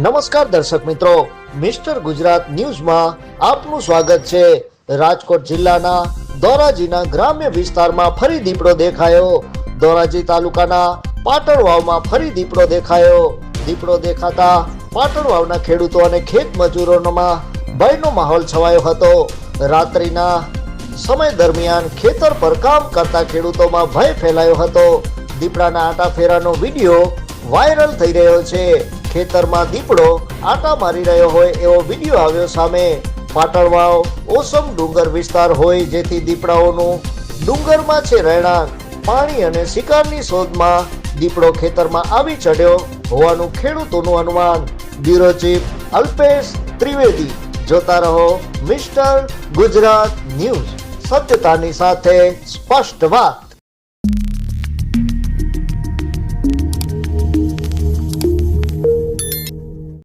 નમસ્કાર દર્શક મિત્રો. મિસ્ટર ગુજરાત ન્યૂઝમાં આપનું સ્વાગત છે. રાજકોટ જિલ્લાના ધોરાજીના ગ્રામ્ય વિસ્તારમાં ફરી દીપડો દેખાયો. ધોરાજી તાલુકાના પાટણવાવમાં ફરી દીપડો દેખાયો. દીપડો દેખાતા પાટણવાવના ખેડૂતો અને ખેત મજૂરોમાં ભયનો માહોલ છવાયો હતો. રાત્રિના સમય દરમિયાન ખેતર પર કામ કરતા ખેડૂતોમાં ભય ફેલાયો હતો. દીપડાના આટા ફેરાનો વીડિયો વાયરલ થઈ રહ્યો છે. ખેતરમાં દીપડો આટા મારી રહ્યો હોય એવો વીડિયો આવ્યો સામે. પાટણવાવ ઓસમ ડુંગર વિસ્તાર હોય જેથી દીપડાઓનું ડુંગરમાં છે રહેણાંક. પાણી અને શિકારની શોધમાં દીપડો ખેતરમાં આવી ચડ્યો હોવાનું ખેડૂતોનું અનુમાન. બ્યુરો ચીફ અલ્પેશ ત્રિવેદી, જોતા રહો મિસ્ટર ગુજરાત ન્યૂઝ. સત્યતાની સાથે સ્પષ્ટ વાત.